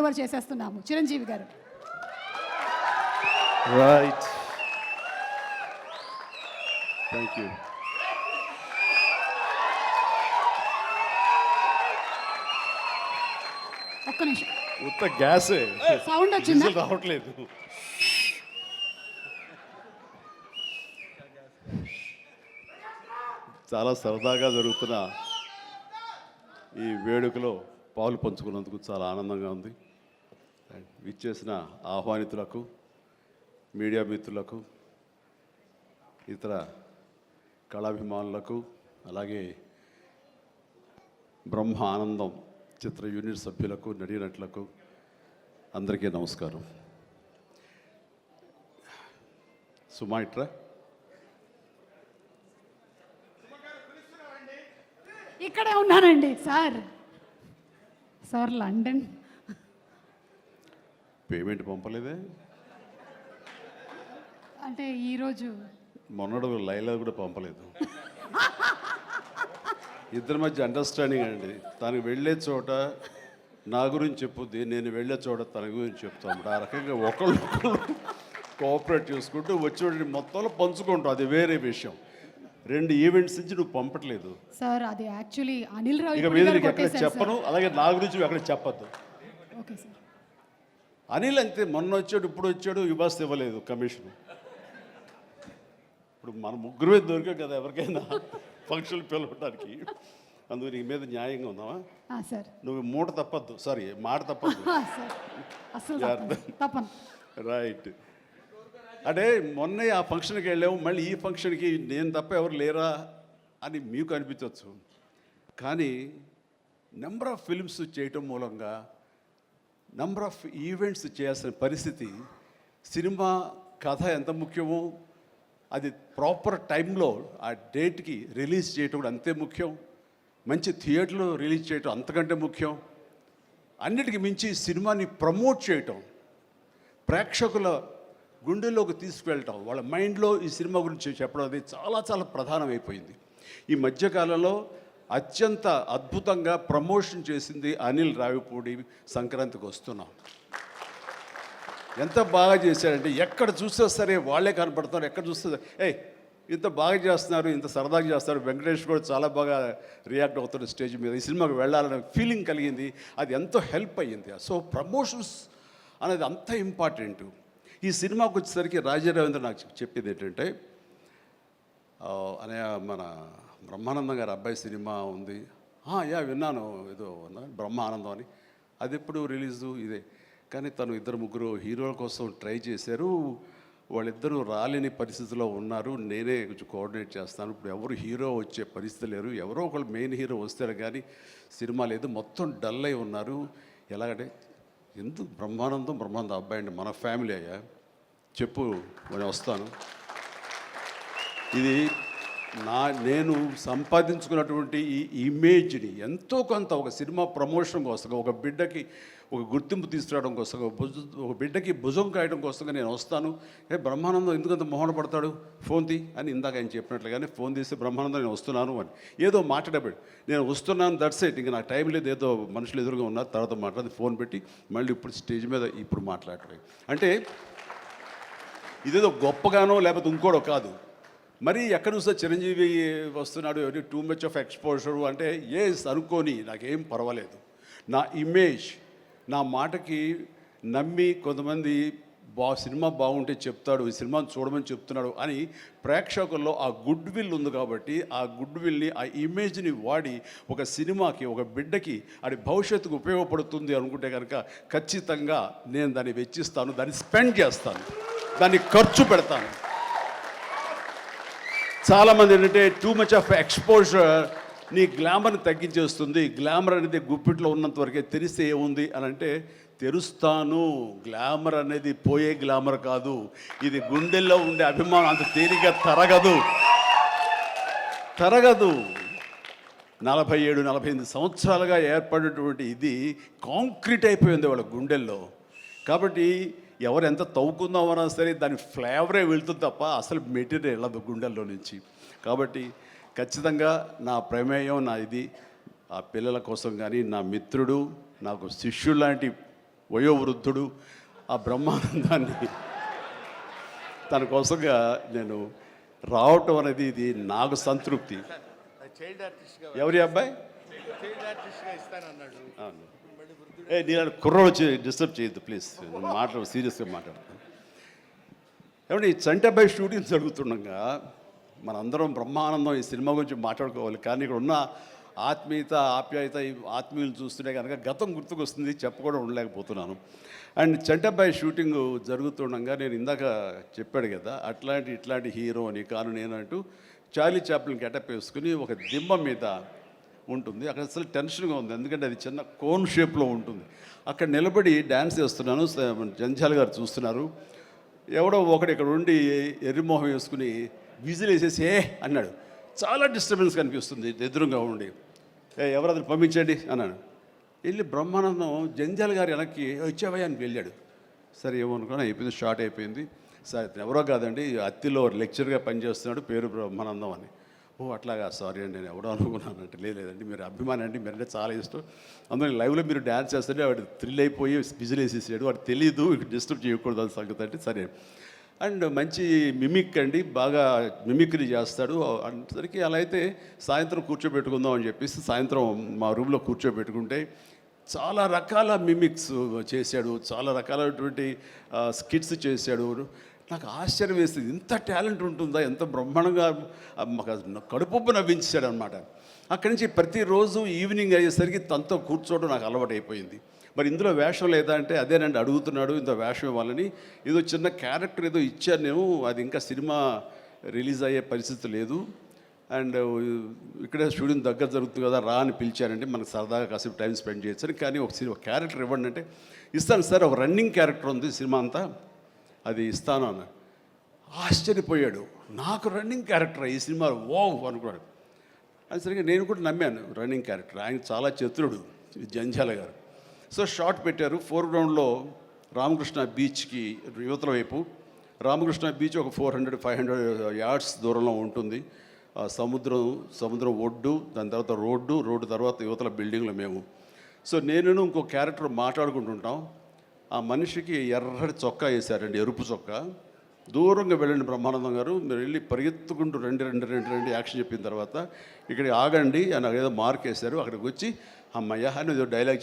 Over చేసేస్తున్నాము. Chiranjeevi గారు. Right thank you ఒక్క నిమిషం. ఉత్త గ్యాసే. సౌండ్ వచ్చిందా? రావట్లేదు. చాలా సరదాగా జరుగుతున్న ఈ వేడుకలో పాలు పంచుకున్నందుకు చాలా ఆనందంగా ఉంది. విచ్చేసిన ఆహ్వానితులకు మీడియా మిత్రులకు ఇతర కళాభిమానులకు అలాగే బ్రహ్మ ఆనందం చిత్ర యూనిట్ సభ్యులకు నటీనటులకు అందరికీ నమస్కారం. సుమాయిట్రా ఇక్కడే ఉన్నానండి సార్. Sir London. పేమెంట్ పంపలేదే? అంటే ఈరోజు మొన్నడు లైలా కూడా పంపలేదు. ఇద్దరి మధ్య అండర్స్టాండింగ్ అండి. తనకు వెళ్ళే చోట నా గురించి చెప్పుద్ది నేను వెళ్ళే చోట తన గురించి చెప్తాం. ఆ రకంగా ఒకళ్ళు కోఆపరేట్ చేసుకుంటూ వచ్చి మొత్తంలో పంచుకుంటాం. అది వేరే విషయం. రెండు ఈవెంట్స్ నుంచి నువ్వు పంపట్లేదు. సార్ అది యాక్చువల్లీ అనిల్ రావు ఇక మీద నీకు ఎక్కడ చెప్పను అలాగే నా గురించి నువ్వు ఎక్కడ చెప్పద్దు. ఓకే సార్ అనిల్ అంతే మొన్న వచ్చాడు ఇప్పుడు వచ్చాడు ఇవ్వాస్ ఇవ్వలేదు కమిషన్ ఇప్పుడు మన ముగ్గురమే దొరికాం కదా ఎవరికైనా ఫంక్షన్ పిలవడానికి. అందుకు నీ మీద న్యాయంగా ఉందామా? సార్ నువ్వు మూట తప్పద్దు సారీ మాట తప్పద్దు. తప్పను. తప్పను. రైట్ అంటే మొన్న ఆ ఫంక్షన్కి వెళ్ళాము మళ్ళీ ఈ ఫంక్షన్కి నేను తప్ప ఎవరు లేరా అని మీకు అనిపించవచ్చు కానీ నెంబర్ ఆఫ్ ఫిల్మ్స్ చేయటం మూలంగా నెంబర్ ఆఫ్ ఈవెంట్స్ చేయాల్సిన పరిస్థితి సినిమా కథ ఎంత ముఖ్యమో అది ప్రాపర్ టైంలో ఆ డేట్కి రిలీజ్ చేయటం కూడా అంతే ముఖ్యం. మంచి థియేటర్లో రిలీజ్ చేయటం అంతకంటే ముఖ్యం. అన్నిటికి మించి సినిమాని ప్రమోట్ చేయటం ప్రేక్షకుల గుండెల్లోకి తీసుకువెళ్ళటం వాళ్ళ మైండ్లో ఈ సినిమా గురించి చెప్పడం అది చాలా చాలా ప్రధానమైపోయింది. ఈ మధ్యకాలంలో అత్యంత అద్భుతంగా ప్రమోషన్ చేసింది అనిల్ రావిపూడి సంక్రాంతికి వస్తున్నాం. ఎంత బాగా చేశారంటే ఎక్కడ చూస్తే సరే వాళ్ళే కనపడతారు ఎక్కడ చూస్తే ఏ ఇంత బాగా చేస్తున్నారు ఇంత సరదాగా చేస్తారు వెంకటేష్ కూడా చాలా బాగా రియాక్ట్ అవుతాడు స్టేజ్ మీద ఈ సినిమాకి వెళ్ళాలనే ఫీలింగ్ కలిగింది అది ఎంతో హెల్ప్ అయ్యింది. సో ప్రమోషన్స్ అనేది అంత ఇంపార్టెంట్. ఈ సినిమాకి వచ్చేసరికి రాజా రవీంద్ర నాకు చెప్పేది ఏంటంటే అనే మన బ్రహ్మానందం గారి అబ్బాయి సినిమా ఉంది. యా విన్నాను. ఏదో అన్నా బ్రహ్మానందం అని. అది ఎప్పుడు రిలీజు? ఇదే. కానీ తను ఇద్దరు ముగ్గురు హీరోల కోసం ట్రై చేశారు. వాళ్ళిద్దరూ రాలేని పరిస్థితిలో ఉన్నారు. నేనే కొంచెం కోఆర్డినేట్ చేస్తాను. ఇప్పుడు ఎవరు హీరో వచ్చే పరిస్థితి లేరు. ఎవరో ఒకళ్ళు మెయిన్ హీరో వస్తారు కానీ సినిమా లేదు. మొత్తం డల్ అయి ఉన్నారు. ఎలాగంటే ఎందుకు బ్రహ్మానందం బ్రహ్మానంద అబ్బాయి అండి మన ఫ్యామిలీ అయ్యా. చెప్పు నేను వస్తాను. ఇది నా నేను సంపాదించుకున్నటువంటి ఈ ఇమేజ్ని ఎంతో కొంత ఒక సినిమా ప్రమోషన్ కోసం ఒక బిడ్డకి ఒక గుర్తింపు తీసుకురావడం కోసం ఒక భుజ ఒక బిడ్డకి భుజం కాయడం కోసంగా నేను వస్తాను. ఏ బ్రహ్మానందం ఎందుకంత మొహన పడతాడు? ఫోన్ తీ అని ఇందాక ఆయన చెప్పినట్లుగానే ఫోన్ తీస్తే బ్రహ్మానందం నేను వస్తున్నాను అని. ఏదో మాట్లాడబడి నేను వస్తున్నాను దట్స్ ఇట్ ఇంకా నాకు టైం లేదు. ఏదో మనుషులు ఎదురుగా ఉన్నారు తర్వాత మాట్లాడి ఫోన్ పెట్టి మళ్ళీ ఇప్పుడు స్టేజ్ మీద ఇప్పుడు మాట్లాడటం. అంటే ఇదేదో గొప్పగానో లేకపోతే ఇంకోటో కాదు. మరి ఎక్కడ చూస్తే చిరంజీవి వస్తున్నాడు టూ మచ్ ఆఫ్ ఎక్స్పోజర్ అంటే ఏ అనుకోని నాకేం పర్వాలేదు. నా ఇమేజ్ నా మాటకి నమ్మి కొంతమంది బా సినిమా బాగుంటే చెప్తాడు ఈ సినిమాని చూడమని చెప్తున్నాడు అని ప్రేక్షకుల్లో ఆ గుడ్ విల్ ఉంది కాబట్టి ఆ గుడ్ విల్ని ఆ ఇమేజ్ని వాడి ఒక సినిమాకి ఒక బిడ్డకి అది భవిష్యత్తుకు ఉపయోగపడుతుంది అనుకుంటే కనుక ఖచ్చితంగా నేను దాన్ని వెచ్చిస్తాను దాన్ని స్పెండ్ చేస్తాను దాన్ని ఖర్చు పెడతాను. చాలామంది ఏంటంటే టూ మచ్ ఆఫ్ ఎక్స్పోజర్ నీ గ్లామర్ని తగ్గించేస్తుంది. గ్లామర్ అనేది గుప్పిట్లో ఉన్నంత వరకే తెలిస్తే ఏముంది? అని అంటే తెరుస్తాను. గ్లామర్ అనేది పోయే గ్లామర్ కాదు. ఇది గుండెల్లో ఉండే అభిమానం. అంత తేలిక తరగదు. తరగదు. నలభై ఏడు నలభై ఎనిమిది సంవత్సరాలుగా ఏర్పడినటువంటి ఇది కాంక్రీట్ అయిపోయింది వాళ్ళ గుండెల్లో. కాబట్టి ఎవరు ఎంత తవ్వుకుందామన్నా సరే దాని ఫ్లేవరే వెళ్తుంది తప్ప అసలు మెటీరియల్ వెళ్ళదు గుండెల్లో నుంచి. కాబట్టి ఖచ్చితంగా నా ప్రమేయం నా ఇది ఆ పిల్లల కోసం కానీ నా మిత్రుడు నాకు శిష్యుడు లాంటి వయోవృద్ధుడు ఆ బ్రహ్మానందాన్ని తన కోసంగా నేను రావటం అనేది ఇది నాకు సంతృప్తి. చైల్డ్ ఎవరి అబ్బాయి? ఏ నేను కుర్రోడు డిస్టర్బ్ చేయొద్దు ప్లీజ్. మాట్లాడు సీరియస్గా మాట్లాడు ఏమంటే ఈ చంటబాయ్ షూటింగ్ జరుగుతుండగా మనందరం బ్రహ్మానందం ఈ సినిమా గురించి మాట్లాడుకోవాలి. కానీ ఇక్కడ ఉన్న ఆత్మీయత ఆప్యాయత ఈ ఆత్మీయులు చూస్తుంటే కనుక గతం గుర్తుకొస్తుంది చెప్పకుండా ఉండలేకపోతున్నాను. అండ్ చంటబ్బాయి షూటింగ్ జరుగుతుండగా నేను ఇందాక చెప్పాడు కదా అట్లాంటి ఇట్లాంటి హీరో అని కాను నేనంటూ చార్లీ చాప్లిన్ గెటప్ వేసుకుని ఒక దిమ్మ మీద ఉంటుంది. అక్కడ అసలు టెన్షన్గా ఉంది. ఎందుకంటే అది చిన్న కోన్ షేప్లో ఉంటుంది. అక్కడ నిలబడి డ్యాన్స్ చేస్తున్నాను. జంజాల్ గారు చూస్తున్నారు. ఎవడో ఒకడు ఇక్కడ ఉండి ఎర్రిమోహం వేసుకుని విజిల్ వేసేసి ఏ అన్నాడు. చాలా డిస్టర్బెన్స్ కనిపిస్తుంది ఎదురుగా ఉండి. ఏ ఎవరది పంపించండి? అన్నాడు. వెళ్ళి బ్రహ్మానందం జంజాల్ గారు వెనక్కి వచ్చావయ్యా అని వెళ్ళాడు. సరే ఏమనుకున్నా అయిపోయింది షార్ట్ అయిపోయింది. సరే ఎవరో కాదండి అత్తిలో లెక్చర్గా పనిచేస్తున్నాడు పేరు బ్రహ్మానందం అని. ఓ అట్లాగా సారీ అండి నేను ఎవడో అనుకున్నాను అంటే "లేదు, లేదండి మీరు అభిమాని అండి మీరంటే చాలా ఇష్టం. అందులో లైవ్లో మీరు డ్యాన్స్ చేస్తుంటే వాడు థ్రిల్ అయిపోయి విజిల్ వేసేసాడు వాడు తెలియదు డిస్టర్బ్ చేయకూడదు అని సంగతి అంటే సరే. అండ్ మంచి మిమిక్ అండి బాగా మిమిక్రీ చేస్తాడు. అనేసరికి అలా అయితే సాయంత్రం కూర్చోబెట్టుకుందాం అని చెప్పేసి సాయంత్రం మా రూమ్లో కూర్చోబెట్టుకుంటే చాలా రకాల మిమిక్స్ చేశాడు. చాలా రకాలైనటువంటి స్కిట్స్ చేశాడు. నాకు ఆశ్చర్యం వేస్తుంది ఇంత టాలెంట్ ఉంటుందా? ఎంత బ్రహ్మాండంగా ఆ, మాకు కడుపు నవ్వించాడు అనమాట అక్కడి నుంచి ప్రతిరోజు ఈవినింగ్ అయ్యేసరికి తనతో కూర్చోవడం నాకు అలవాటు అయిపోయింది మరి ఇందులో వేషం లేదా అంటే అదేనండి అడుగుతున్నాడు ఇంత వేషం ఇవ్వాలని. ఏదో చిన్న క్యారెక్టర్ ఏదో ఇచ్చాను నేను అది ఇంకా సినిమా రిలీజ్ అయ్యే పరిస్థితి లేదు. అండ్ ఇక్కడే స్టూడియో దగ్గర జరుగుతుంది కదా రా అని పిలిచారంటే మనకు సరదాగా కాసేపు టైం స్పెండ్ చేయొచ్చు కానీ ఒక సినిమా క్యారెక్టర్ ఇవ్వండి అంటే ఇస్తాను సార్ ఒక రన్నింగ్ క్యారెక్టర్ ఉంది సినిమా అంతా అది ఇస్తాను అన్న. ఆశ్చర్యపోయాడు. నాకు రన్నింగ్ క్యారెక్టర్ ఈ సినిమా ఓ అనుకున్నాడు. అది సరిగ్గా నేను కూడా నమ్మాను రన్నింగ్ క్యారెక్టర్. ఆయన చాలా చతురుడు జంజాల గారు. సో షార్ట్ పెట్టారు. ఫోర్గ్రౌండ్లో రామకృష్ణ బీచ్కి యువతల వైపు. రామకృష్ణ బీచ్ ఒక four hundred five hundred yards దూరంలో ఉంటుంది. ఆ సముద్రం సముద్రం ఒడ్డు దాని తర్వాత రోడ్డు రోడ్డు తర్వాత యువతల బిల్డింగ్లు మేము. సో నేను ఇంకో క్యారెక్టర్ మాట్లాడుకుంటుంటాం. ఆ మనిషికి ఎర్రటి చొక్కా వేశారండి ఎరుపు చొక్కా. దూరంగా వెళ్ళండి బ్రహ్మానందం గారు. మీరు వెళ్ళి పరిగెత్తుకుంటూ రెండు రెండు రెండు రెండు యాక్షన్ చెప్పిన తర్వాత ఇక్కడ ఆగండి అని ఏదో మార్క్ వేశారు. అక్కడికి వచ్చి అమ్మయ్య అని ఏదో డైలాగ్